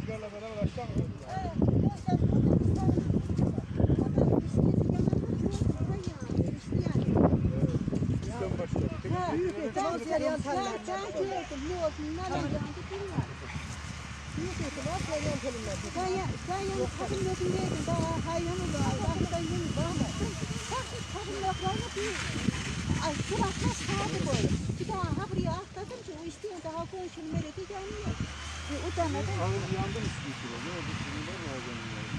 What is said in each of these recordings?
Bizlerle beraber aşağı mı Ay suratına sağdı böyle. Bir daha ha buraya atladım ki o isteyen daha konuşun meleki gelmiyor. Utanmadım. Ağız yandı mı sizin kilo? Ne oldu? Sizin var mı ağzının yanı?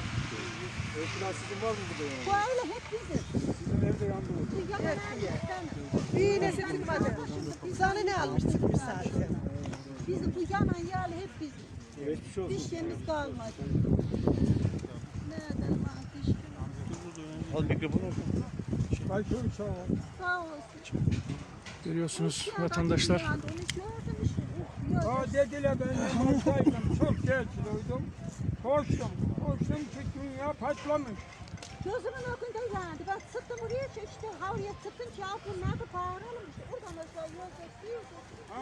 Ölçüler sizin var mı burada Bu yani? aile hep bizim. Sizin evde yandı mı? Bu yalan erkekten. Bir iğnesi çıkmadı. Sana ne almış çıkmış sadece. Bizim bu yanan yerli hep bizim. Geçmiş Bir olsun. şeyimiz kalmadı. Nereden var işte. Al mikrofonu. Belki öyle sağ ol. Sağ olsun. Görüyorsunuz vatandaşlar. Aa dediler ben hastaydım. Çok geç kiloydum. Koştum. Koştum ki dünya patlamış. Gözümün önünde yandı. Ben sıktım oraya işte havluya sıktım ki bu nerede bağıralım işte. Oradan aşağı yol geçiyor. Ha.